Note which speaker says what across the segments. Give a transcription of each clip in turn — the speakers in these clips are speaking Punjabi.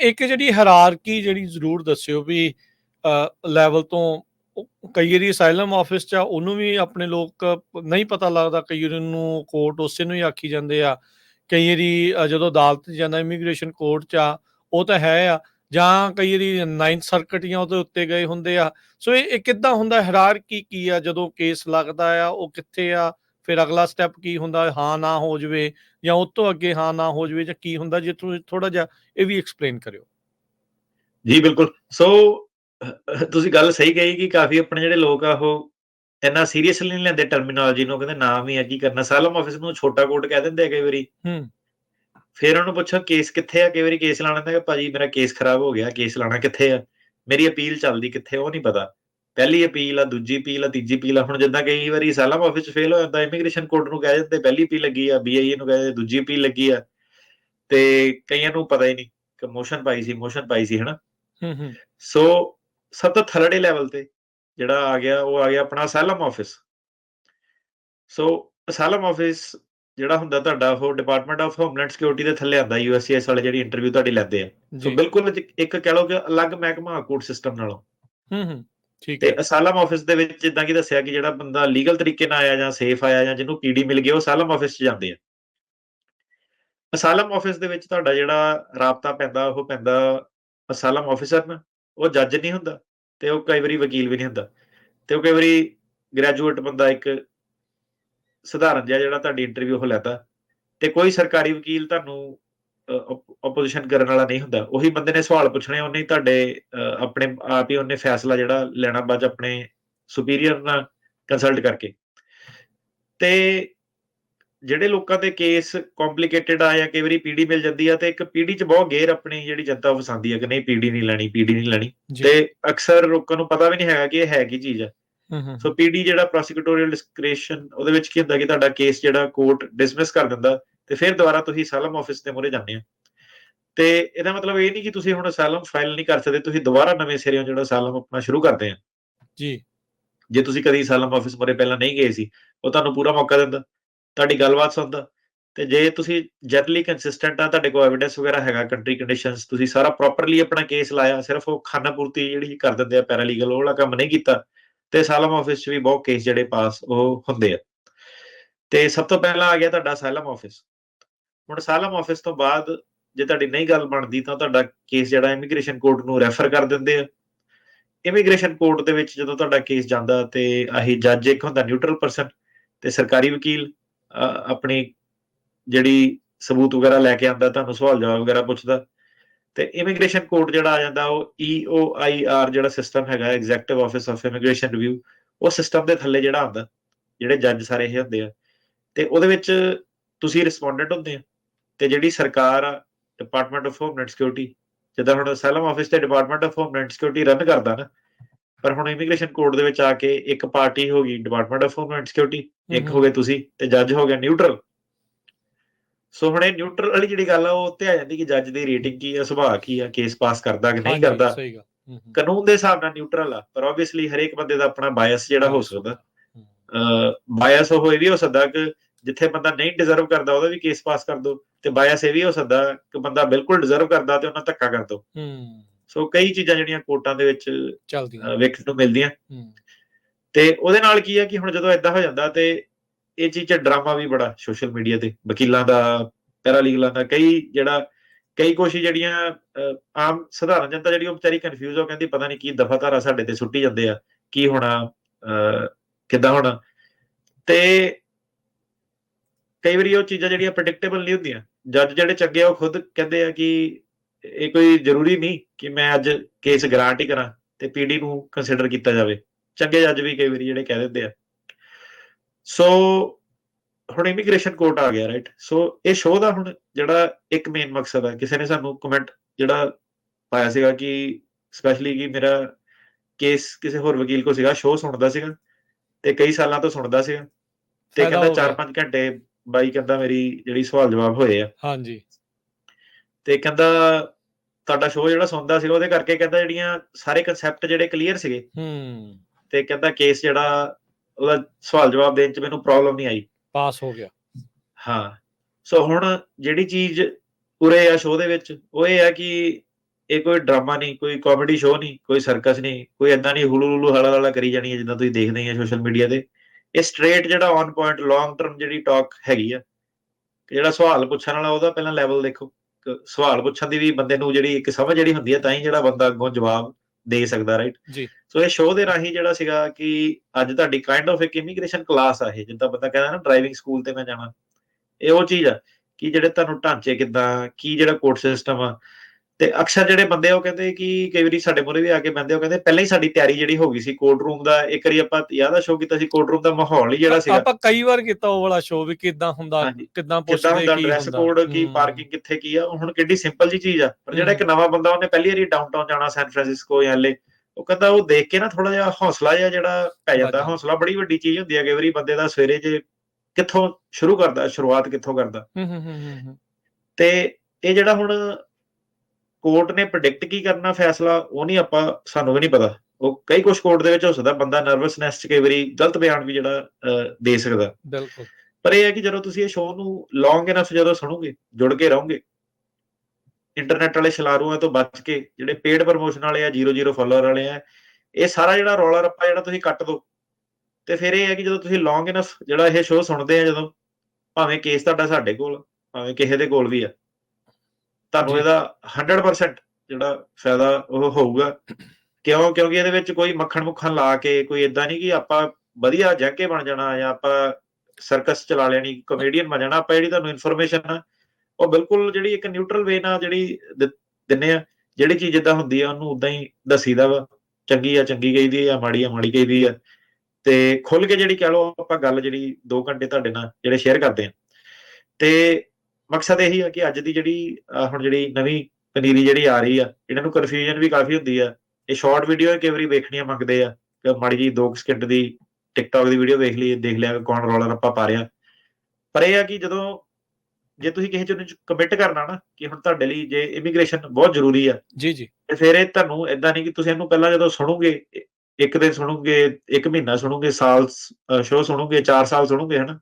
Speaker 1: ਇੱਕ ਜਿਹੜੀ ਹਾਇਰਾਰਕੀ ਜਿਹੜੀ ਜ਼ਰੂਰ ਦੱਸਿਓ ਵੀ ਲੈਵਲ ਤੋਂ ਕਈ ਵਾਰੀ ਅਸਾਈਲਮ ਆਫਿਸ 'ਚ ਉਹਨੂੰ ਵੀ ਆਪਣੇ ਲੋਕ ਨਹੀਂ ਪਤਾ ਲੱਗਦਾ, ਕਈ ਵਾਰੀ ਉਹਨੂੰ ਕੋਰਟ ਉਸੇ ਨੂੰ ਹੀ ਆਖੀ ਜਾਂਦੇ ਆ। ਕਈ ਵਾਰੀ ਜਦੋਂ ਅਦਾਲਤ 'ਚ ਜਾਂਦਾ ਇਮੀਗ੍ਰੇਸ਼ਨ ਕੋਰਟ 'ਚ ਆ, ਉਹ ਤਾਂ ਹੈ ਆ। ਜਾਂ ਕਈ ਵਾਰੀ ਨਾਈਨਥ ਸਰਕਟ ਜਾਂ ਉਹਦੇ ਉੱਤੇ ਗਏ ਹੁੰਦੇ ਆ। ਸੋ ਇਹ ਇਹ ਕਿੱਦਾਂ ਹੁੰਦਾ ਹਾਇਰਾਰਕੀ ਕੀ ਆ, ਜਦੋਂ ਕੇਸ ਲੱਗਦਾ ਆ, ਉਹ ਕਿੱਥੇ ਆ? ਫਿਰ ਅਗਲਾ ਸਟੈਪ ਕੀ ਹੁੰਦਾ? ਹਾਂ ਨਾ ਹੋ ਜਵੇ ਜਾਂ ਉਸ ਤੋਂ ਅੱਗੇ ਹਾਂ ਨਾ ਹੋ ਜਵੇ ਜਾਂ ਕੀ ਹੁੰਦਾ? ਜੇ ਤੁਸੀਂ ਥੋੜਾ ਜਿਹਾ ਇਹ ਵੀ ਐਕਸਪਲੇਨ ਕਰਿਓ।
Speaker 2: ਜੀ ਬਿਲਕੁਲ। ਸੋ ਤੁਸੀਂ ਗੱਲ ਸਹੀ ਕਹੀ ਕਿ ਕਾਫੀ ਆਪਣੇ ਜਿਹੜੇ ਲੋਕ ਆ ਉਹ ਇੰਨਾ ਸੀਰੀਅਸਲੀ ਨਹੀਂ ਲੈਂਦੇ ਟਰਮੀਨੋਲੋਜੀ ਨੂੰ ਕਹਿੰਦੇ ਨਾਮ ਹੀ ਆ ਕੀ ਕਰਨਾ? ਸਾਲਮ ਆਫਿਸ ਨੂੰ ਛੋਟਾ ਕੋਰਟ ਕਹਿ ਦਿੰਦੇ ਆ ਕਈ ਵਾਰੀ।
Speaker 1: ਹੂੰ।
Speaker 2: ਫਿਰ ਉਹਨੂੰ ਪੁੱਛੋ ਕੇਸ ਕਿੱਥੇ ਆ? ਕਈ ਵਾਰੀ ਕੇਸ ਲਾਣਾ ਤਾਂ ਭਾਜੀ ਮੇਰਾ ਕੇਸ ਖਰਾਬ ਹੋ ਗਿਆ ਕੇਸ ਲਾਣਾ ਕਿੱਥੇ ਆ? ਮੇਰੀ ਅਪੀਲ ਚੱਲਦੀ ਕਿੱਥੇ ਉਹ ਨਹੀਂ ਪਤਾ। ਪਹਿਲੀ ਅਪੀਲ ਆ ਦੂਜੀ ਅਪੀਲ ਆ ਤੀਜੀ ਅਪੀਲ ਆ। ਹੁਣ ਜਿੱਦਾਂ ਕਈ ਵਾਰੀ ਸਾਲਮ ਆਫਿਸ ਚ ਫੇਲ ਹੋ ਜਾਂਦਾ ਇਮੀਗ੍ਰੇਸ਼ਨ ਕੋਰਟ ਨੂੰ ਕਹਿ ਦਿੰਦੇ ਪਹਿਲੀ ਅਪੀਲ ਲੱਗੀ ਆ ਬੀਆਈਏ ਨੂੰ ਕਹਿੰਦੇ ਦੂਜੀ ਅਪੀਲ ਲੱਗੀ ਆ। ਤੇ ਕਈਆਂ ਨੂੰ ਪਤਾ ਹੀ ਨਹੀਂ ਕਿ ਮੋਸ਼ਨ ਪਾਈ ਸੀ ਮੋਸ਼ਨ ਪਾਈ ਸੀ ਹਨਾ?
Speaker 1: ਹੂੰ ਹੂੰ।
Speaker 2: ਸੋ ਸਭ ਤੋਂ ਥਰਡੇ ਲੈਵਲ ਤੇ ਜਿਹੜਾ ਆ ਗਿਆ ਉਹ ਆ ਗਿਆ ਆਪਣਾ ਅਸਾਲਮ ਆਫਿਸ ਸੋ ਅਸਾਲਮ ਆਫਿਸ ਜਿਹੜਾ ਹੁੰਦਾ ਤੁਹਾਡਾ ਉਹ ਡਿਪਾਰਟਮੈਂਟ ਆਫ ਹੋਮਲੈਂਡ ਸਿਕਿਉਰਿਟੀ ਦੇ ਥੱਲੇ ਆਉਂਦਾ ਯੂਐਸਸੀਐਸ ਵਾਲੇ ਜਿਹੜੀ ਇੰਟਰਵਿਊ ਤੁਹਾਡੀ ਲੈਂਦੇ ਆ। ਸੋ ਬਿਲਕੁਲ ਇੱਕ- ਇੱਕ ਕਹਿ ਲਓ ਕਿ ਅਲੱਗ ਮਹਿਕਮਾ ਕੋਰਟ ਸਿਸਟਮ ਨਾਲੋਂ।
Speaker 1: ਹੂੰ ਹੂੰ। ਠੀਕ
Speaker 2: ਤੇ
Speaker 1: ਹੈ।
Speaker 2: ਅਸਾਲਮ ਆਫਿਸ ਦੇ ਵਿੱਚ ਜਿੱਦਾਂ ਕਿ ਦੱਸਿਆ ਕਿ ਜਿਹੜਾ ਬੰਦਾ ਲੀਗਲ ਤਰੀਕੇ ਨਾਲ ਆਇਆ ਜਾਂ ਸੇਫ ਆਇਆ ਜਾਂ ਜਿਹਨੂੰ ਪੀਡੀ ਮਿਲ ਗਿਆ ਉਹ ਅਸਾਲਮ ਆਫਿਸ 'ਚ ਜਾਂਦੇ ਆ। ਅਸਾਲਮ ਆਫਿਸ ਦੇ ਵਿੱਚ ਤੁਹਾਡਾ ਜਿਹੜਾ ਰਾਬਤਾ ਪੈਂਦਾ ਉਹ ਪੈਂਦਾ ਅਸਾਲਮ ਆਫਿਸਰ ਨਾਲ। ਉਹ ਜੱਜ ਨਹੀਂ ਹੁੰਦਾ ਤੇ ਉਹ ਕਈ ਵਾਰੀ ਵਕੀਲ ਵੀ ਨਹੀਂ ਹੁੰਦਾ। ਤੇ ਉਹ ਕਈ ਵਾਰੀ ਗ੍ਰੈਜੂਏਟ ਬੰਦਾ ਇੱਕ ਸਧਾਰਨ ਜਿਹਾ ਜਿਹੜਾ ਤੁਹਾਡੀ ਇੰਟਰਵਿਊ ਉਹ ਲੈਂਦਾ। ਤੇ ਕੋਈ ਸਰਕਾਰੀ ਵਕੀਲ ਤੁਹਾਨੂੰ ਆਪੋਜੀਸ਼ਨ ਕਰਨ ਵਾਲਾ ਨਹੀਂ ਹੁੰਦਾ। ਉਹੀ ਬੰਦੇ ਨੇ ਸਵਾਲ ਪੁੱਛਣੇ ਉਹਨੇ ਹੀ ਤੁਹਾਡੇ ਆਪਣੇ ਆਪ ਹੀ ਉਹਨੇ ਫੈਸਲਾ ਜਿਹੜਾ ਲੈਣਾ ਬਾਅਦ ਆਪਣੇ ਸੁਪੀਰੀਅਰ ਨਾਲ ਕੰਸਲਟ ਕਰਕੇ। ਤੇ ਜਿਹੜੇ ਲੋਕਾਂ ਦੇ ਕੇਸ ਕੰਪਲਿਕੇਟਡ ਆ ਜਾਂ ਕਈ ਵਾਰੀ ਪੀਡੀ ਮਿਲ ਜਾਂਦੀ ਆ ਤੇ ਇੱਕ ਪੀਡੀ 'ਚ ਬਹੁਤ ਗੇਰ ਆਪਣੀ ਜਿਹੜੀ ਜਨਤਾ ਫਸਾਉਂਦੀ ਆ ਕਿ ਨਹੀਂ ਪੀਡੀ ਨਹੀਂ ਲੈਣੀ ਪੀਡੀ ਨਹੀਂ ਲੈਣੀ। ਤੇ ਅਕਸਰ ਲੋਕਾਂ ਨੂੰ ਪਤਾ ਵੀ ਨਹੀਂ ਹੈਗਾ ਕਿ ਇਹ ਹੈ ਕੀ ਚੀਜ਼ ਆ। ਸੋ ਪੀਡੀ ਜਿਹੜਾ ਪ੍ਰੋਸੀਕਿਊਟੋਰੀਅਲ ਡਿਸਕ੍ਰੇਸ਼ਨ ਉਹਦੇ ਵਿੱਚ ਕੀ ਹੁੰਦਾ ਕਿ ਤੁਹਾਡਾ ਕੇਸ ਜਿਹੜਾ ਕੋਰਟ ਡਿਸਮਿਸ ਕਰ ਦਿੰਦਾ ਤੇ ਫਿਰ ਦੁਬਾਰਾ ਤੁਸੀਂ ਅਸਾਲਮ ਆਫਿਸ ਦੇ ਮੂਹਰੇ ਜਾਂਦੇ ਆ ਤੇ ਇਹਦਾ ਮਤਲਬ ਇਹ ਨਹੀਂ ਕਿ ਤੁਸੀਂ ਹੁਣ ਅਸਾਲਮ ਫਾਈਲ ਨਹੀਂ ਕਰ ਸਕਦੇ ਤੁਸੀਂ ਦੁਬਾਰਾ ਨਵੇਂ ਸਿਰਿਓਂ ਜਿਹੜਾ ਅਸਾਲਮ ਆਪਣਾ ਸ਼ੁਰੂ ਕਰਦੇ ਆ
Speaker 1: ਜੀ।
Speaker 2: ਜੇ ਤੁਸੀਂ ਕਦੀ ਅਸਾਲਮ ਆਫਿਸ ਮੂਹਰੇ ਪਹਿਲਾਂ ਨਹੀਂ ਗਏ ਸੀ ਉਹ ਤੁਹਾਨੂੰ ਪੂਰਾ ਮੌਕਾ ਦਿੰਦਾ ਤੁਹਾਡੀ ਗੱਲਬਾਤ ਸੁਣਦਾ। ਤੇ ਜੇ ਤੁਸੀਂ ਜਨਰਲੀ ਕੰਸਿਸਟੈਂਟ ਆ ਤੁਹਾਡੇ ਕੋਲ ਐਵੀਡੈਂਸ ਵਗੈਰਾ ਹੈਗਾ ਕੰਟਰੀ ਕੰਡੀਸ਼ਨਸ ਤੁਸੀਂ ਸਾਰਾ ਪ੍ਰੋਪਰਲੀ ਆਪਣਾ ਕੇਸ ਲਾਇਆ ਸਿਰਫ ਉਹ ਖਾਨਾ ਪੂਰਤੀ ਜਿਹੜੀ ਕਰ ਦਿੰਦੇ ਆ ਪੈਰਾਲੀਗਲ ਉਹ ਵਾਲਾ ਕੰਮ ਨਹੀਂ ਕੀਤਾ ਤੇ ਅਸਾਲਮ ਆਫਿਸ 'ਚ ਵੀ ਬਹੁਤ ਕੇਸ ਜਿਹੜੇ ਪਾਸ ਉਹ ਹੁੰਦੇ ਆ। ਤੇ ਸਭ ਤੋਂ ਪਹਿਲਾਂ ਆ ਗਿਆ ਤੁਹਾਡਾ ਅਸਾਲਮ ਆਫਿਸ ਹੁਣ ਸਾਲਮ ਆਫਿਸ ਤੋਂ ਬਾਅਦ ਜੇ ਤੁਹਾਡੀ ਨਹੀਂ ਗੱਲ ਬਣਦੀ ਤਾਂ ਤੁਹਾਡਾ ਕੇਸ ਜਿਹੜਾ ਇਮੀਗ੍ਰੇਸ਼ਨ ਕੋਰਟ ਨੂੰ ਰੈਫਰ ਕਰ ਦਿੰਦੇ ਆ। ਇਮੀਗ੍ਰੇਸ਼ਨ ਕੋਰਟ ਦੇ ਵਿੱਚ ਜਦੋਂ ਤੁਹਾਡਾ ਕੇਸ ਜਾਂਦਾ ਤੇ ਆਹੀ ਜੱਜ ਇੱਕ ਹੁੰਦਾ ਨਿਊਟਰਲ ਪਰਸਨ ਤੇ ਸਰਕਾਰੀ ਵਕੀਲ ਆਪਣੀ ਜਿਹੜੀ ਸਬੂਤ ਵਗੈਰਾ ਲੈ ਕੇ ਆਂਦਾ ਤੁਹਾਨੂੰ ਸਵਾਲ ਜਵਾਬ ਵਗੈਰਾ ਪੁੱਛਦਾ। ਤੇ ਇਮੀਗ੍ਰੇਸ਼ਨ ਕੋਰਟ ਜਿਹੜਾ ਆ ਜਾਂਦਾ ਉਹ E EOIR ਜਿਹੜਾ ਸਿਸਟਮ ਹੈਗਾ executive office of immigration review ਉਹ ਸਿਸਟਮ ਦੇ ਥੱਲੇ ਜਿਹੜਾ ਆਉਂਦਾ, ਜਿਹੜੇ ਜੱਜ ਸਾਰੇ ਇਹ ਹੁੰਦੇ ਆ। ਤੇ ਉਹਦੇ ਵਿੱਚ ਤੁਸੀਂ ਰਿਸਪੋਂਡੈਂਟ ਹੁੰਦੇ ਆ। ਤੇ ਜਿਹੜੀ ਸਰਕਾਰ ਆ ਡਿਪਾਰਟਮੈਂਟ ਆਫ ਹੋਮਲੈਂਡ ਸਿਕਿਉਰਿਟੀ ਜਿੱਦਾਂ ਹੁਣ ਅਸਾਲਮ ਆਫਿਸ ਤੇ department of homeland security run ਕਰਦਾ ਨਾ ਪਰ ਹੁਣ ਇਮੀਗ੍ਰੇਸ਼ਨ ਕੋਰਟ ਦੇ ਵਿੱਚ ਆ ਕੇ ਇੱਕ ਪਾਰਟੀ ਹੋ ਗਈ ਡਿਪਾਰਟਮੈਂਟ ਆਫ ਹੋਮਲੈਂਡ ਸਿਕਿਉਰਿਟੀ ਇੱਕ ਹੋ। ਗਏ ਤੁਸੀਂ ਤੇ ਜੱਜ ਹੋ ਗਿਆ ਨਿਊਟਰਲ ਸੋ ਹੁਣ ਇਹ ਨਿਊਟਰਲ ਵਾਲੀ ਜਿਹੜੀ ਗੱਲ ਆ ਉਹ ਉੱਤੇ ਆ ਜਾਂਦੀ ਕਿ ਜੱਜ ਦੀ ਰੇਟਿੰਗ ਕੀ ਆ ਸੁਭਾਅ ਕੀ ਆ ਕੇਸ ਪਾਸ ਕਰਦਾ ਕਿ ਨਹੀਂ ਕਰਦਾ। ਕਾਨੂੰਨ ਦੇ ਹਿਸਾਬ ਨਾਲ ਨਿਊਟਰਲ ਆ ਪਰ ਆਬਵੀਅਸਲੀ ਹਰੇਕ ਬੰਦੇ ਦਾ ਆਪਣਾ ਬਾਇਸ ਜਿਹੜਾ ਹੋ ਸਕਦਾ। ਬਾਇਸ ਉਹ ਇਹ ਵੀ ਹੋ ਸਕਦਾ ਕਿ ਜਿੱਥੇ ਬੰਦਾ ਨਹੀਂ ਡਿਜ਼ਰਵ ਕਰਦਾ ਉਹਦਾ ਵੀ ਕੇਸ ਪਾਸ ਕਰ ਦੋ ਤੇ ਬਾਇਸ ਇਹ ਵੀ ਹੋ ਸਕਦਾ ਕਿ ਬੰਦਾ ਬਿਲਕੁਲ ਡਿਜ਼ਰਵ ਕਰਦਾ ਤੇ ਉਹਨਾਂ ਧੱਕਾ ਕਰ ਦੋ।
Speaker 1: ਹੂੰ।
Speaker 2: ਸੋ ਕਈ ਚੀਜ਼ਾਂ ਜਿਹੜੀਆਂ ਕੋਰਟਾਂ ਦੇ ਵਿੱਚ
Speaker 1: ਚਲਦੀਆਂ।
Speaker 2: ਵੇਖਣ ਨੂੰ ਮਿਲਦੀਆਂ।
Speaker 1: ਹੂੰ।
Speaker 2: ਤੇ ਉਹਦੇ ਨਾਲ ਕੀ ਆ ਕਿ ਹੁਣ ਜਦੋਂ ਇਦਾਂ ਹੋ ਜਾਂਦਾ ਤੇ ਇਹ ਚੀਜ਼ 'ਚ ਡਰਾਮਾ ਵੀ ਬੜਾ ਸੋਸ਼ਲ ਮੀਡੀਆ ਤੇ ਵਕੀਲਾਂ ਦਾ ਪੈਰਾਲੀਗਲਾਂ ਦਾ ਕਈ ਜਿਹੜਾ ਕਈ ਕੋਸ਼ਿਸ਼ ਜਿਹੜੀਆਂ ਆਮ ਸਧਾਰਨ ਜਨਤਾ ਜਿਹੜੀ ਉਹ ਵਿਚਾਰੀ ਕਨਫਿਊਜ਼ ਹੋ ਕਹਿੰਦੀ ਪਤਾ ਨਹੀਂ ਕੀ ਦਫਾ ਧਾਰਾ ਸਾਡੇ ਤੇ ਸੁੱਟੀ ਜਾਂਦੇ ਆ ਕੀ ਹੋਣਾ ਕਿੱਦਾਂ ਹੋਣਾ। ਤੇ ਕਈ ਵਾਰੀ ਉਹ ਚੀਜ਼ਾਂ ਜਿਹੜੀਆਂ ਪ੍ਰੈਡਿਕਟੇਬਲ ਨਹੀਂ ਹੁੰਦੀਆਂ। ਜੱਜ ਜਿਹੜੇ ਚੰਗੇ ਆ ਉਹ ਖੁਦ ਕਹਿੰਦੇ ਆ ਕਿ ਇਹ ਕੋਈ ਜ਼ਰੂਰੀ ਨਹੀਂ ਕਿ ਮੈਂ ਅੱਜ ਕੇਸ ਗ੍ਰਾਂਟ ਹੀ ਕਰਾਂ ਤੇ ਪੀਡੀ ਨੂੰ ਕੰਸੀਡਰ ਕੀਤਾ ਜਾਵੇ। ਚੰਗੇ ਜੱਜ ਵੀ ਕਈ ਵਾਰੀ ਜਿਹੜੇ ਕਹਿ ਦਿੰਦੇ ਆ। ਸੋ ਹੁਣ ਇਮੀਗ੍ਰੇਸ਼ਨ ਕੋਰਟ ਆ ਗਿਆ ਰਾਈਟ ਸੋ ਇਹ ਸ਼ੋਅ ਦਾ ਹੁਣ ਜਿਹੜਾ ਇੱਕ ਮੇਨ ਮਕਸਦ ਹੈ ਕਿਸੇ ਨੇ ਸਾਨੂੰ ਕਮੈਂਟ ਜਿਹੜਾ ਪਾਇਆ ਸੀਗਾ ਕਿ ਸਪੈਸ਼ਲੀ ਕਿ ਮੇਰਾ ਕੇਸ ਕਿਸੇ ਹੋਰ ਵਕੀਲ ਕੋ ਸੀਗਾ ਸ਼ੋਅ ਸੁਣਦਾ ਸੀਗਾ ਤੇ ਕਈ ਸਾਲਾਂ ਤੋਂ ਸੁਣਦਾ ਸੀਗਾ ਤੇ ਕਹਿੰਦਾ
Speaker 1: ਹੋ ਗਿਆ।
Speaker 2: 4-5 ਘੰਟੇ ਬਾਈ ਕਹਿੰਦਾ ਮੇਰੀ ਜਿਹੜੀ ਸਵਾਲ ਜਵਾਬ ਹੋਏ ਆ।
Speaker 1: ਹਾਂਜੀ।
Speaker 2: ਤੇ ਕਹਿੰਦਾ ਤੁਹਾਡਾ ਸ਼ੋਅ ਜਿਹੜਾ ਸੁਣਦਾ ਸੀਗਾ ਉਹਦੇ ਕਰਕੇ ਕਹਿੰਦਾ ਜਿਹੜੀਆਂ ਸਾਰੇ ਕਨਸੈਪਟ ਜਿਹੜੇ ਕਲੀਅਰ ਸੀਗੇ।
Speaker 1: ਹੂੰ।
Speaker 2: ਤੇ ਕਹਿੰਦਾ ਕੇਸ ਜਿਹੜਾ ਉਹਦਾ ਸਵਾਲ ਜਵਾਬ ਦੇਣ ਚ ਮੈਨੂੰ ਪ੍ਰੋਬਲਮ ਨਹੀਂ ਆਈ।
Speaker 1: ਪਾਸ ਹੋ ਗਿਆ।
Speaker 2: ਹਾਂ। ਸੋ ਹੁਣ ਜਿਹੜੀ ਚੀਜ਼ ਉਰੇ ਆ ਸ਼ੋਅ ਦੇ ਵਿੱਚ ਉਹ ਇਹ ਆ ਕਿ ਇਹ ਕੋਈ ਡਰਾਮਾ ਨਹੀਂ ਕੋਈ ਕਾਮੇਡੀ ਸ਼ੋਅ ਨਹੀਂ ਕੋਈ ਸਰਕਸ ਨਹੀਂ ਕੋਈ ਏਦਾਂ ਨਹੀਂ ਹੁਲੂ ਹੁਲੂ ਹਲਾ ਹਲਾ ਕਰੀ ਜਾਣੀ ਹੈ ਜਿੱਦਾਂ ਤੁਸੀਂ ਦੇਖਦੇ ਹੀ ਆ ਸੋਸ਼ਲ ਮੀਡੀਆ ਤੇ। ਇਹ ਸਟ੍ਰੇਟ ਜਿਹੜਾ ਔਨ ਪੁਆਇੰਟ ਲੌਂਗ ਟਰਮ ਜਿਹੜੀ ਟਾਕ ਹੈਗੀ ਆ ਕਿ ਜਿਹੜਾ ਸਵਾਲ ਪੁੱਛਣ ਵਾਲਾ ਉਹਦਾ ਪਹਿਲਾਂ ਲੈਵਲ ਦੇਖੋ। ਸਵਾਲ ਪੁੱਛਣ ਦੀ ਵੀ ਬੰਦੇ ਨੂੰ ਜਿਹੜੀ ਇੱਕ ਸਮਝ ਜਿਹੜੀ ਹੁੰਦੀ ਹੈ ਤਾਂ ਹੀ ਜਿਹੜਾ ਬੰਦਾ ਅੱਗੋਂ ਜਵਾਬ ਦੇ ਸਕਦਾ ਰਾਈਟ
Speaker 1: ਜੀ।
Speaker 2: ਸੋ ਇਹ ਸ਼ੋਅ ਦੇ ਰਾਹੀਂ ਜਿਹੜਾ ਸੀਗਾ ਕਿ ਅੱਜ ਤੁਹਾਡੀ ਕਾਈਂਡ ਆਫ ਇੱਕ ਇਮੀਗ੍ਰੇਸ਼ਨ ਕਲਾਸ ਆ ਇਹ ਜਿੱਦਾਂ ਬੰਦਾ ਕਹਿੰਦਾ ਨਾ ਡਰਾਈਵਿੰਗ ਸਕੂਲ ਤੇ ਮੈਂ ਜਾਣਾ। ਇਹ ਉਹ ਚੀਜ਼ ਆ ਕਿ ਜਿਹੜੇ ਤੁਹਾਨੂੰ ਢਾਂਚੇ ਕਿਦਾਂ ਕੀ ਜਿਹੜਾ ਕੋਡ ਸਿਸਟਮ ਆ ਤੇ ਅਕਸਰ ਜਿਹੜੇ ਬੰਦੇ ਉਹ ਕਹਿੰਦੇ ਕਿ ਕਈ ਵਾਰੀ ਸਾਡੇ ਮੂਹਰੇ ਵੀ ਆ ਕੇ ਬੰਦੇ ਉਹ ਕਹਿੰਦੇ ਪਹਿਲਾਂ ਹੀ ਸਾਡੀ ਤਿਆਰੀ ਜਿਹੜੀ ਹੋ ਗਈ ਸੀ ਕੋਡ ਰੂਮ ਦਾ ਇੱਕ ਵਾਰੀ ਆਪਾਂ ਯਾਦ ਆ ਸ਼ੋਅ ਕੀਤਾ ਸੀ ਕੋਡ ਰੂਮ ਦਾ ਮਾਹੌਲ ਹੀ ਜਿਹੜਾ ਸੀਗਾ।
Speaker 1: ਆਪਾਂ ਕਈ ਵਾਰ ਕੀਤਾ ਉਹ ਵਾਲਾ ਸ਼ੋਅ ਵੀ ਕਿਦਾਂ ਹੁੰਦਾ। ਕਿਦਾਂ ਪੁੱਛਦੇ
Speaker 2: ਹੁੰਦਾ
Speaker 1: ਕੀ
Speaker 2: ਡਰੈਸ
Speaker 1: ਹੁੰਦਾ।
Speaker 2: ਕੋਡ ਕੀ ਪਾਰਕਿੰਗ ਕਿੱਥੇ ਕੀ ਆ ਹੁਣ ਕਿੱਡੀ ਸਿੰਪਲ ਜੀ ਚੀਜ਼ ਆ। ਪਰ ਜਿਹੜਾ ਇੱਕ ਨਵਾਂ ਬੰਦਾ ਉਹਨੇ ਪਹਿਲੀ ਵਾਰੀ ਡਾਊਨਟਾਊਨ ਜਾਣਾ ਸੈਨ ਫਰਾਂਸਿਸਕੋ ਜਾਂ ਲੈ ਉਹ ਕਹਿੰਦਾ ਉਹ ਦੇਖ ਕੇ ਨਾ ਥੋੜਾ ਜਿਹਾ ਹੌਸਲਾ ਜਿਹਾ ਜਿਹੜਾ ਪੈ ਜਾਂਦਾ। ਹੌਸਲਾ ਬੜੀ ਵੱਡੀ ਚੀਜ਼ ਹੁੰਦੀ ਹੈ ਕਈ ਵਾਰੀ ਬੰਦੇ ਦਾ ਸਵੇਰੇ ਜੇ ਕਿੱਥੋਂ ਸ਼ੁਰੂ ਕਰਦਾ ਸ਼ੁਰੂਆਤ ਕਿੱਥੋਂ ਕਰਦਾ।
Speaker 1: ਹਮ ਹਮ, ਹਮ
Speaker 2: ਤੇ ਇਹ ਜਿਹੜਾ ਹੁਣ ਕੋਰਟ ਨੇ ਪ੍ਰੈਡਿਕਟ ਕੀ ਕਰਨਾ ਫੈਸਲਾ ਉਹ ਨਹੀਂ ਆਪਾਂ ਸਾਨੂੰ ਵੀ ਨਹੀਂ ਪਤਾ। ਉਹ ਕਈ ਕੁਝ ਕੋਰਟ ਦੇ ਵਿੱਚ ਹੋ ਸਕਦਾ ਬੰਦਾ ਨਰਵਸਨੈਸ ਚ ਕਈ ਵਾਰੀ ਗਲਤ ਬਿਆਨ ਵੀ ਜਿਹੜਾ ਦੇ ਸਕਦਾ।
Speaker 1: ਬਿਲਕੁਲ।
Speaker 2: ਪਰ ਇਹ ਹੈ ਕਿ ਜਦੋਂ ਤੁਸੀਂ ਇਹ ਸ਼ੋਅ ਨੂੰ ਲੌਂਗ ਇਨਫ ਜਦੋਂ ਸੁਣੋਗੇ ਜੁੜ ਕੇ ਰਹੋਗੇ ਇੰਟਰਨੈਟ ਵਾਲੇ ਸ਼ਲਾਰੂਆਂ ਤੋਂ ਬਚ ਕੇ ਜਿਹੜੇ ਪੇਡ ਪ੍ਰਮੋਸ਼ਨ ਵਾਲੇ ਆ 00 ਫਾਲੋਅਰ ਵਾਲੇ ਆ ਇਹ ਸਾਰਾ ਜਿਹੜਾ ਰੌਲਾ ਰੱਪਾ ਜਿਹੜਾ ਤੁਸੀਂ ਕੱਟ ਦੋ। ਤੇ ਫਿਰ ਇਹ ਹੈ ਕਿ ਜਦੋਂ ਤੁਸੀਂ ਲੌਂਗ ਇਨਫ ਜਿਹੜਾ ਇਹ ਸ਼ੋਅ ਸੁਣਦੇ ਆ ਜਦੋਂ ਭਾਵੇਂ ਕੇਸ ਤੁਹਾਡਾ ਸਾਡੇ ਕੋਲ ਭਾਵੇਂ ਕਿਸੇ ਦੇ ਕੋਲ ਵੀ ਆ ਤੁਹਾਨੂੰ। ਇਹਦਾ 100% ਜਿਹੜਾ ਫਾਇਦਾ ਉਹ ਹੋਊਗਾ। ਕਿਉਂ? ਕਿਉਂਕਿ ਇਹਦੇ ਵਿੱਚ ਕੋਈ ਮੱਖਣ ਮੁੱਖਣ ਲਾ ਕੇ ਕੋਈ ਇਦਾਂ ਨਹੀਂ ਕਿ ਆਪਾਂ ਵਧੀਆ ਜੱਗੇ ਬਣ ਜਾਣਾ ਜਾਂ ਆਪਾਂ ਸਰਕਸ ਚਲਾ ਲੈਣੀ ਕਮੇਡੀਅਨ ਬਣ ਜਾਣਾ। ਆਪਾਂ ਜਿਹੜੀ ਤੁਹਾਨੂੰ ਇਨਫੋਰਮੇਸ਼ਨ ਆ ਉਹ ਬਿਲਕੁਲ ਜਿਹੜੀ ਇੱਕ ਨਿਊਟਰਲ ਵੇ ਨਾਲ ਜਿਹੜੀ ਦਿੰਨੇ ਆ ਜਿਹੜੀ ਚੀਜ਼ ਜਿੱਦਾਂ ਹੁੰਦੀ ਆ ਉਹਨੂੰ ਉਦਾਂ ਹੀ ਦੱਸੀਦਾ ਵਾ। ਚੰਗੀ ਆ ਚੰਗੀ ਕਹੀਦੀ ਆ ਮਾੜੀ ਆ ਮਾੜੀ ਕਹੀਦੀ ਆ। ਤੇ ਖੁੱਲ ਕੇ ਜਿਹੜੀ ਕਹ ਲਓ ਆਪਾਂ ਗੱਲ ਜਿਹੜੀ 2 ਘੰਟੇ ਤੁਹਾਡੇ ਨਾਲ ਜਿਹੜੇ ਸ਼ੇਅਰ ਕਰਦੇ ਆ। ਤੇ ਮਕਸਦ ਇਹੀ ਆ ਕਿ ਅੱਜ ਦੀ ਜਿਹੜੀ ਹੁਣ ਜਿਹੜੀ ਨਵੀਂ ਪਨੀਰੀ ਜਿਹੜੀ ਆ ਰਹੀ ਆ ਇਹਨਾਂ ਨੂੰ ਕਨਫਿਊਜ਼ਨ ਵੀ ਕਾਫੀ ਹੁੰਦੀ ਆ। ਇਹ ਸ਼ਾਰਟ ਵੀਡੀਓ ਕਈ ਵਾਰੀ ਵੇਖਣੀਆਂ ਮੰਗਦੇ ਆ ਕਿ ਮਾੜੀ ਜੀ 2 ਸਕਿੰਟ ਦੀ ਟਿਕਟੌਕ ਦੀ ਵੀਡੀਓ ਵੇਖ ਲਈ ਦੇਖ ਲਿਆ ਕੌਣ ਰੌਲਾ ਰੱਪਾ ਪਾ ਰਿਹਾ। ਪਰ ਇਹ ਆ ਕਿ ਜਦੋਂ ਜੇ ਤੁਸੀਂ ਕਿਸੇ ਚੀਜ਼ ਨੂੰ ਕਮਿਟ ਕਰਨਾ ਨਾ ਕਿ ਹੁਣ ਤੁਹਾਡੇ ਲਈ ਜੇ ਇਮੀਗ੍ਰੇਸ਼ਨ ਬਹੁਤ ਜ਼ਰੂਰੀ ਆ
Speaker 1: ਜੀ ਜੀ।
Speaker 2: ਤੇ ਫਿਰ ਇਹ ਤੁਹਾਨੂੰ ਇਦਾਂ ਨਹੀਂ ਕਿ ਤੁਸੀਂ ਇਹਨੂੰ ਪਹਿਲਾਂ ਜਦੋਂ ਸੁਣੋਗੇ ਇੱਕ ਦਿਨ ਸੁਣੋਗੇ ਇੱਕ ਮਹੀਨਾ ਸੁਣੋਗੇ ਸਾਲ ਸ਼ੋਅ ਸੁਣੋਗੇ 4 ਸਾਲ ਸੁਣੋਗੇ ਹਨਾ?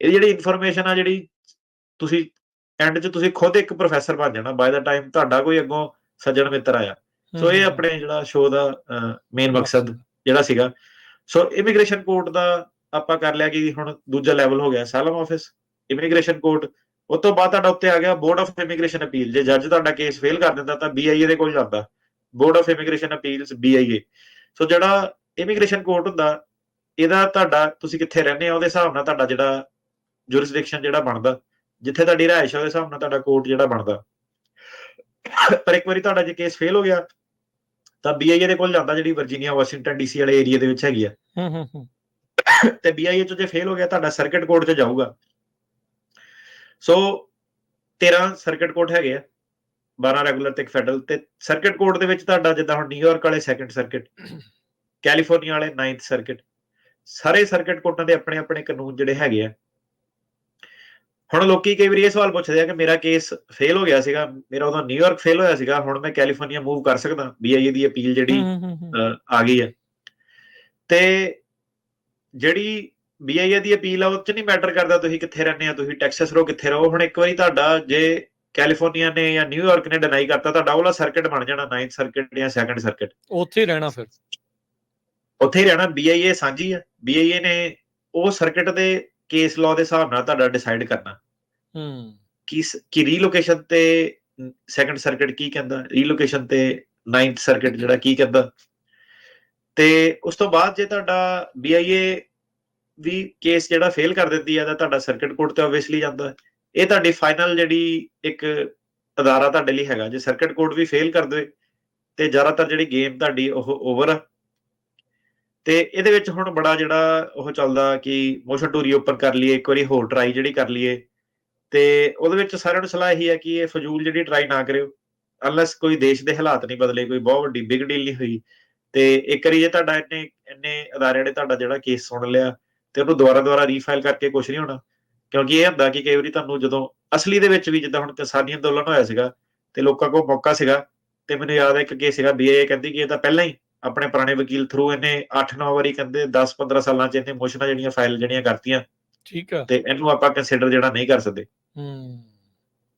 Speaker 2: ਇਹ ਜਿਹੜੀ ਇਨਫੋਰਮੇਸ਼ਨ ਆ ਜਿਹੜੀ ਤੁਸੀਂ ਐਂਡ 'ਚ ਤੁਸੀਂ ਖੁਦ ਇੱਕ ਪ੍ਰੋਫੈਸਰ ਬਣ ਜਾਣਾ। ਬਾਏ ਦਾ ਟਾਈਮ ਤੁਹਾਡਾ ਕੋਈ ਅੱਗੋਂ ਸੱਜਣ ਮਿੱਤਰ ਆਇਆ। ਸੋ ਇਹ ਆਪਣੇ ਜਿਹੜਾ ਸ਼ੋਅ ਦਾ ਮੇਨ ਮਕਸਦ ਜਿਹੜਾ ਸੀਗਾ। ਸੋ ਇਮੀਗ੍ਰੇਸ਼ਨ ਕੋਰਟ ਦਾ ਆਪਾਂ ਕਰ ਲਿਆ ਕਿ ਹੁਣ ਦੂਜਾ ਲੈਵਲ ਹੋ ਗਿਆ ਸਾਲਮ ਆਫਿਸ ਇਮੀਗ੍ਰੇਸ਼ਨ ਕੋਰਟ ਉਸ ਤੋਂ ਬਾਅਦ ਤੁਹਾਡਾ ਉੱਤੇ ਆ ਗਿਆ ਬੋਰਡ ਆਫ ਇਮੀਗ੍ਰੇਸ਼ਨ ਅਪੀਲ ਜੇ ਜੱਜ ਤੁਹਾਡਾ ਕੇਸ ਫੇਲ ਕਰ ਦਿੰਦਾ ਤਾਂ BIA ਦੇ ਕੋਲ ਜਾਂਦਾ। Board of immigration appeals BIA so ਜਿਹੜਾ ਇਮੀਗ੍ਰੇਸ਼ਨ ਕੋਰਟ ਹੁੰਦਾ ਇਹਦਾ ਤੁਹਾਡਾ ਤੁਸੀਂ ਕਿੱਥੇ ਰਹਿੰਦੇ ਆ ਉਹਦੇ ਹਿਸਾਬ ਨਾਲ ਤੁਹਾਡਾ ਜਿਹੜਾ ਜੁਰਿਸਡਿਕਸ਼ਨ ਜਿਹੜਾ ਬਣਦਾ। ਜਿੱਥੇ ਤੁਹਾਡੀ ਰਿਹਾਇਸ਼ ਆ ਉਹਦੇ ਹਿਸਾਬ ਨਾਲ ਤੁਹਾਡਾ ਕੋਰਟ ਜਿਹੜਾ ਬਣਦਾ। ਪਰ ਇੱਕ ਵਾਰੀ ਤੁਹਾਡਾ ਜੇ ਕੇਸ ਫੇਲ ਹੋ ਗਿਆ ਤਾਂ BIA ਦੇ ਕੋਲ ਜਾਂਦਾ ਜਿਹੜੀ ਵਰਜੀਨੀਆ ਵਾਸ਼ਿੰਗਟਨ ਡੀਸੀ ਵਾਲੇ ਏਰੀਆ ਦੇ ਵਿੱਚ ਹੈਗੀ ਆ।
Speaker 1: ਹਮ ਹਮ ਹਮ
Speaker 2: ਤੇ BIA ਚ ਜੇ ਫੇਲ ਹੋ ਗਿਆ ਤੁਹਾਡਾ ਸਰਕਟ ਕੋਰਟ 'ਚ ਜਾਊਗਾ। ਸੋ 13 ਸਰਕਟ ਕੋਰਟ ਹੈਗੇ ਆ 12 ਰੈਗੂਲਰ ਤੇ ਇੱਕ ਫੈਡਰਲ ਤੇ ਸਰਕਟ ਕੋਰਟ ਦੇ ਵਿੱਚ ਤੁਹਾਡਾ ਜਿੱਦਾਂ ਹੁਣ ਨਿਊਯਾਰਕ ਵਾਲੇ ਸੈਕੰਡ ਸਰਕਟ ਕੈਲੀਫੋਰਨੀਆ ਵਾਲੇ 9th ਸਰਕਟ ਸਾਰੇ ਸਰਕਟ ਕੋਰਟਾਂ ਦੇ ਆਪਣੇ ਆਪਣੇ ਕਾਨੂੰਨ ਜਿਹੜੇ ਹੈਗੇ ਆ ਹੁਣ ਲੋਕੀ ਕਈ ਵਾਰੀ ਇਹ ਸਵਾਲ ਪੁੱਛਦੇ ਆ ਕਿ ਮੇਰਾ ਕੇਸ ਫੇਲ ਹੋ ਗਿਆ ਸੀਗਾ ਮੇਰਾ ਉਦੋਂ ਨਿਊਯਾਰਕ ਫੇਲ ਹੋਇਆ ਸੀਗਾ ਹੁਣ ਮੈਂ ਕੈਲੀਫੋਰਨੀਆ ਮੂਵ ਕਰ ਸਕਦਾ BIA ਦੀ ਅਪੀਲ ਜਿਹੜੀ ਆ ਗਈ ਹੈ ਤੇ ਜਿਹੜੀ BIA ਦੀ ਅਪੀਲ ਆ ਉਹ ਚ ਨਹੀਂ ਮੈਟਰ ਕਰਦਾ ਤੁਸੀਂ ਕਿੱਥੇ ਰਹਿੰਦੇ ਆ ਤੁਸੀਂ ਟੈਕਸਸ ਰਹੋ ਕਿੱਥੇ ਰਹੋ। ਹੁਣ ਇੱਕ ਵਾਰੀ ਤੁਹਾਡਾ ਜੇ ਕੈਲੀਫੋਰਨੀਆ ਨੇ ਜਾਂ ਨਿਊਯਾਰਕ ਨੇ ਡਿਨਾਈ ਕਰਤਾ ਤੁਹਾਡਾ ਉਹਲਾ ਸਰਕਟ ਬਣ ਜਾਣਾ 9th ਸਰਕਟ ਜਾਂ 2nd ਸਰਕਟ
Speaker 1: ਉੱਥੇ ਹੀ ਰਹਿਣਾ ਫਿਰ।
Speaker 2: ਉੱਥੇ ਹੀ ਰਹਿਣਾ BIA ਸਾਂਝੀ ਆ। BIA ਨੇ ਉਹ ਸਰਕਟ ਦੇ ਕੇਸ ਲਾਅ ਦੇ ਹਿਸਾਬ ਨਾਲ ਤੁਹਾਡਾ ਡਿਸਾਈਡ ਕਰਨਾ।
Speaker 1: ਹਮ
Speaker 2: ਕਿ ਕਿ ਰੀਲੋਕੇਸ਼ਨ ਤੇ 2nd ਸਰਕਟ ਕੀ ਕਹਿੰਦਾ? ਰੀਲੋਕੇਸ਼ਨ ਤੇ 9th ਸਰਕਟ ਜਿਹੜਾ ਕੀ ਕਹਿੰਦਾ? ਤੇ ਉਸ ਤੋਂ ਬਾਅਦ ਜੇ ਤੁਹਾਡਾ BIA ਵੀ ਕੇਸ ਜਿਹੜਾ ਫੇਲ ਕਰ ਦਿੰਦੀ ਹੈ ਤਾਂ ਤੁਹਾਡਾ ਸਰਕਟ ਕੋਰਟ ਤੇ ਆਬਵੀਅਸਲੀ ਜਾਂਦਾ। ਹੈ। ਇਹ ਤੁਹਾਡੀ ਫਾਈਨਲ ਜਿਹੜੀ ਇੱਕ ਅਦਾਰਾ ਤੁਹਾਡੇ ਲਈ ਹੈਗਾ। ਜੇ ਸਰਕਟ ਕੋਰਟ ਵੀ ਫੇਲ ਕਰ ਦੇਵੇ ਤੇ ਜ਼ਿਆਦਾਤਰ ਜਿਹੜੀ ਗੇਮ ਤੁਹਾਡੀ ਉਹ ਓਵਰ ਆ। ਤੇ ਇਹਦੇ ਵਿੱਚ ਹੁਣ ਬੜਾ ਜਿਹੜਾ ਉਹ ਚੱਲਦਾ ਕਿ ਮੋਸ਼ਨ ਟੂ ਰੀਓਪਨ ਕਰ ਲਈਏ, ਇੱਕ ਵਾਰੀ ਹੋਰ ਟਰਾਈ ਜਿਹੜੀ ਕਰ ਲਈਏ। ਤੇ ਉਹਦੇ ਵਿੱਚ ਸਾਰਿਆਂ ਨੂੰ ਸਲਾਹ ਇਹੀ ਹੈ ਕਿ ਇਹ ਫਜ਼ੂਲ ਜਿਹੜੀ ਟਰਾਈ ਨਾ ਕਰਿਓ ਅਨਲੈਸ ਕੋਈ ਦੇਸ਼ ਦੇ ਹਾਲਾਤ ਨਹੀਂ ਬਦਲੇ, ਕੋਈ ਬਹੁਤ ਵੱਡੀ ਬਿਗ ਡੀਲ ਨਹੀਂ ਹੋਈ। ਤੇ ਇੱਕ ਵਾਰੀ ਜੇ ਤੁਹਾਡਾ ਇਹਨੇ ਇੰਨੇ ਅਦਾਰੇ ਨੇ ਤੁਹਾਡਾ ਜਿਹੜਾ ਕੇਸ ਸੁਣ ਲਿਆ ਤੇ ਉਹਨੂੰ ਦੁਬਾਰਾ ਦੁਬਾਰਾ ਰੀਫਾਈਲ ਕਰਕੇ ਕੁਝ ਨਹੀਂ ਹੋਣਾ। ਕਿਉਂਕਿ ਇਹ ਹੁੰਦਾ ਕਿ ਕਈ ਵਾਰੀ ਤੁਹਾਨੂੰ ਜਦੋਂ ਅਸਲੀ ਦੇ ਵਿੱਚ ਵੀ ਜਿੱਦਾਂ ਹੁਣ ਕਿਸਾਨੀ ਅੰਦੋਲਨ ਹੋਇਆ ਸੀਗਾ ਤੇ ਲੋਕਾਂ ਕੋਲ ਮੌਕਾ ਸੀਗਾ ਤੇ ਮੈਨੂੰ ਯਾਦ ਹੈ ਇੱਕ ਕੇਸ ਸੀਗਾ ਬੀਏ ਕਹਿੰਦੀ ਕਿ ਇਹ ਤਾਂ ਪਹਿਲਾਂ ਹੀ ਆਪਣੇ ਪੁਰਾਣੇ ਵਕੀਲ ਥਰੂ ਇਹਨੇ 8-9 ਵਾਰੀ ਕਹਿੰਦੇ 10-15 ਸਾਲਾਂ ਚ ਇਹਨੇ ਮੋਸ਼ਨਾਂ ਜਿਹੜੀਆਂ ਫਾਈਲ ਜਿਹੜੀਆਂ ਕਰਤੀਆਂ
Speaker 1: ਠੀਕ ਆ।
Speaker 2: ਤੇ ਇਹਨੂੰ ਆਪਾਂ ਕੰਸੀਡਰ ਜਿਹੜਾ ਨਹੀਂ ਕਰ ਸਕਦੇ।
Speaker 1: ਹਮ